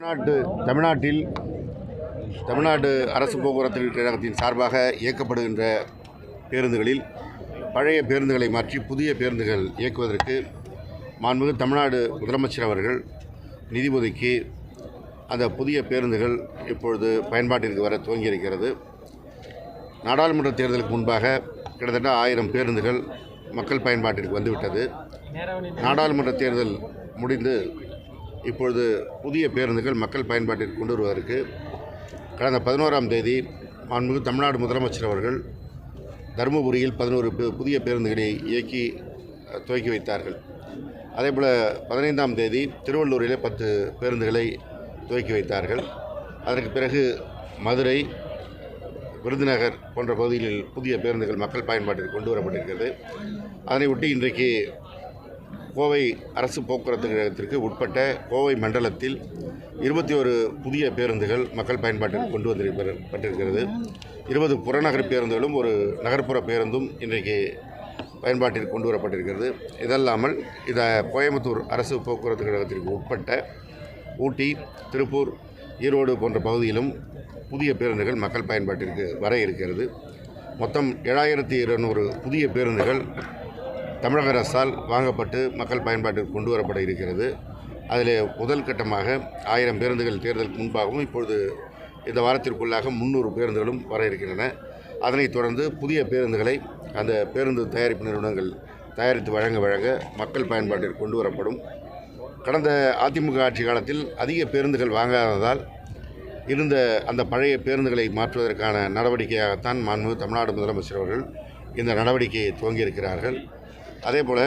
தமிழ்நாட்டு தமிழ்நாட்டில் தமிழ்நாடு அரசு போக்குவரத்து கழகத்தின் சார்பாக இயக்கப்படுகின்ற பேருந்துகளில் பழைய பேருந்துகளை மாற்றி புதிய பேருந்துகள் இயக்குவதற்கு மாண்புமிகு தமிழ்நாடு முதலமைச்சர் அவர்கள் நிதி ஒதுக்கி அந்த புதிய பேருந்துகள் இப்பொழுது பயன்பாட்டிற்கு வர துவங்கியிருக்கிறது. நாடாளுமன்ற தேர்தலுக்கு முன்பாக கிட்டத்தட்ட ஆயிரம் பேருந்துகள் மக்கள் பயன்பாட்டிற்கு வந்துவிட்டது. நாடாளுமன்ற தேர்தல் முடிந்து இப்பொழுது புதிய பேருந்துகள் மக்கள் பயன்பாட்டிற்கு கொண்டு வருவதற்கு கடந்த பதினோராம் தேதி மாண்புமிகு தமிழ்நாடு முதலமைச்சர் அவர்கள் தருமபுரியில் பதினோரு புதிய பேருந்துகளை இயக்கி துவக்கி வைத்தார்கள். அதேபோல் பதினைந்தாம் தேதி திருவள்ளூரிலே பத்து பேருந்துகளை துவக்கி வைத்தார்கள். அதற்கு பிறகு மதுரை விருதுநகர் போன்ற பகுதிகளில் புதிய பேருந்துகள் மக்கள் பயன்பாட்டிற்கு கொண்டு வரப்பட்டிருக்கிறது. அதனை ஒட்டி இன்றைக்கு கோவை அரசு போக்குவரத்து கழகத்திற்கு உட்பட்ட கோவை மண்டலத்தில் இருபத்தி ஒரு புதிய பேருந்துகள் மக்கள் பயன்பாட்டிற்கு கொண்டு வந்திருக்கப்பட்டிருக்கிறது இருபது புறநகர் பேருந்துகளும் ஒரு நகர்ப்புற பேருந்தும் இன்றைக்கு பயன்பாட்டிற்கு கொண்டு வரப்பட்டிருக்கிறது. இதல்லாமல் இதை கோயம்புத்தூர் அரசு போக்குவரத்து கழகத்திற்கு உட்பட்ட ஊட்டி திருப்பூர் ஈரோடு போன்ற பகுதியிலும் புதிய பேருந்துகள் மக்கள் பயன்பாட்டிற்கு வர இருக்கிறது. மொத்தம் ஏழாயிரத்தி இருநூறு புதிய பேருந்துகள் தமிழக அரசால் வாங்கப்பட்டு மக்கள் பயன்பாட்டிற்கு கொண்டு வரப்பட இருக்கிறது. அதில் முதல் கட்டமாக ஆயிரம் பேருந்துகள் தேர்தலுக்கு முன்பாகவும் இப்பொழுது இந்த வாரத்திற்குள்ளாக முந்நூறு பேருந்துகளும் வர இருக்கின்றன. அதனைத் தொடர்ந்து புதிய பேருந்துகளை அந்த பேருந்து தயாரிப்பு நிறுவனங்கள் தயாரித்து வழங்க வழங்க மக்கள் பயன்பாட்டிற்கு கொண்டு வரப்படும். கடந்த அதிமுக ஆட்சி காலத்தில் அதிக பேருந்துகள் வாங்காததால் இருந்த அந்த பழைய பேருந்துகளை மாற்றுவதற்கான நடவடிக்கையாகத்தான் மாண்பு தமிழ்நாடு முதலமைச்சர் அவர்கள் இந்த நடவடிக்கையை துவங்கியிருக்கிறார்கள். அதே போல்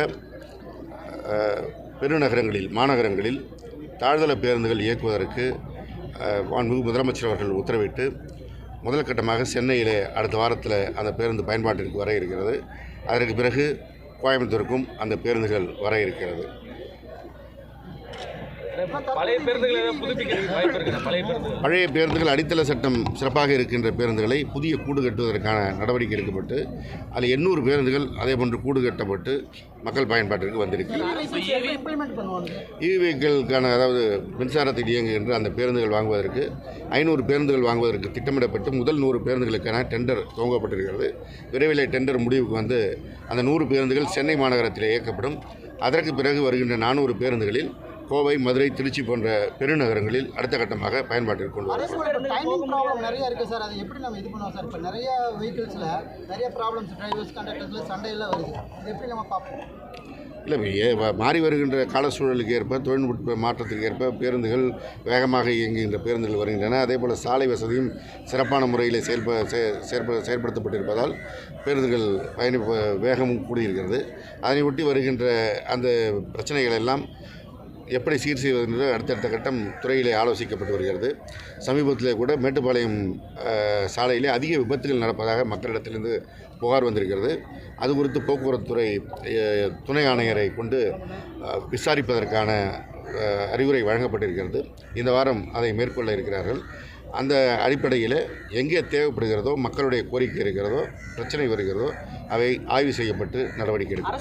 பெருநகரங்களில் மாநகரங்களில் தாழ்தள பேருந்துகள் இயக்குவதற்கு அஹ், மாண்புமிகு முதலமைச்சர் அவர்கள் உத்தரவிட்டு முதல் கட்டமாக சென்னையிலே அடுத்த வாரத்தில் அந்த பேருந்து பயன்பாட்டிற்கு வர இருக்கிறது. அதற்கு பிறகு கோயம்புத்தூருக்கும் அந்த பேருந்துகள் வர இருக்கிறது பழைய பேருந்துகளை ஏதாவது புதுப்பிக்கிறதுக்கு வாய்ப்பு இருக்குதா பழைய பேருந்துகள் பழைய பேருந்துகள் அடித்தள சட்டம் சிறப்பாக இருக்கின்ற பேருந்துகளை புதிய கூடு கட்டுவதற்கான நடவடிக்கை எடுக்கப்பட்டு அதில் எண்ணூறு பேருந்துகள் அதே போன்று கூடு கட்டப்பட்டு மக்கள் பயன்பாட்டிற்கு வந்திருக்கிறது. இம்ப்ளிமெண்ட் பண்ணுவாங்க இ வெஹிக்கிள்கான அதாவது மின்சாரத்தில் இயங்குகின்ற அந்த பேருந்துகள் வாங்குவதற்கு ஐநூறு பேருந்துகள் வாங்குவதற்கு திட்டமிடப்பட்டு முதல் நூறு பேருந்துகளுக்கான டெண்டர் துவங்கப்பட்டிருக்கிறது. விரைவில் டெண்டர் முடிவுக்கு வந்து அந்த நூறு பேருந்துகள் சென்னை மாநகரத்தில் இயக்கப்படும். அதற்கு பிறகு வருகின்ற நானூறு பேருந்துகளில் கோவை மதுரை திருச்சி போன்ற பெருநகரங்களில் அடுத்த கட்டமாக பயன்பாட்டிற்கு கொண்டு வரும் நிறைய இருக்குது சார். அதை எப்படி நம்ம இது பண்ணுவோம் சார்? இப்போ நிறைய வெஹிக்கிள்ஸில் நிறைய ப்ராப்ளம்ஸ் டிரைவர்ஸ் கண்டக்டர்ஸில் சண்டையெல்லாம் வருது. இது எப்படி நம்ம பார்ப்போம்? இல்லை மாறி வருகின்ற கால சூழலுக்கு ஏற்ப தொழில்நுட்ப மாற்றத்துக்கு ஏற்ப பேருந்துகள் வேகமாக இயங்குகின்ற பேருந்துகள் வருகின்றன. அதே போல் சாலை வசதியும் சிறப்பான முறையில் செயல்ப செயற்ப செயற்படுத்தப்பட்டிருப்பதால் பேருந்துகள் பயணி வேகமும் கூடியிருக்கிறது. அதனை ஒட்டி வருகின்ற அந்த பிரச்சனைகள் எல்லாம் எப்படி சீர் செய்வது என்று அடுத்தடுத்த கட்டம் துறையிலே ஆலோசிக்கப்பட்டு வருகிறது. சமீபத்தில் கூட மேட்டுப்பாளையம் சாலையிலே அதிக விபத்துகள் நடப்பதாக மக்களிடத்திலிருந்து புகார் வந்திருக்கிறது. அது குறித்து போக்குவரத்து துறை துணை ஆணையரை கொண்டு விசாரிப்பதற்கான அறிவுரை வழங்கப்பட்டிருக்கிறது. இந்த வாரம் அதை மேற்கொள்ள இருக்கிறார்கள். அந்த அடிப்படையில் எங்கே தேவைப்படுகிறதோ மக்களுடைய கோரிக்கை இருக்கிறதோ பிரச்சனை வருகிறதோ அவை ஆய்வு செய்யப்பட்டு நடவடிக்கை எடுக்கும்.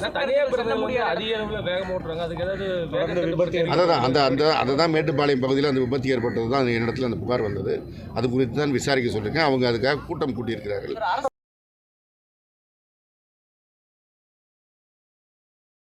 அதை தான் அந்த அந்த அதை தான் மேட்டுப்பாளையம் பகுதியில் அந்த விபத்து ஏற்பட்டது தான் என்னிடத்தில் அந்த புகார் வந்தது. அது குறித்து தான் விசாரிக்க சொல்லியிருக்கேன். அவங்க அதுக்காக கூட்டம் கூட்டியிருக்கிறார்கள்.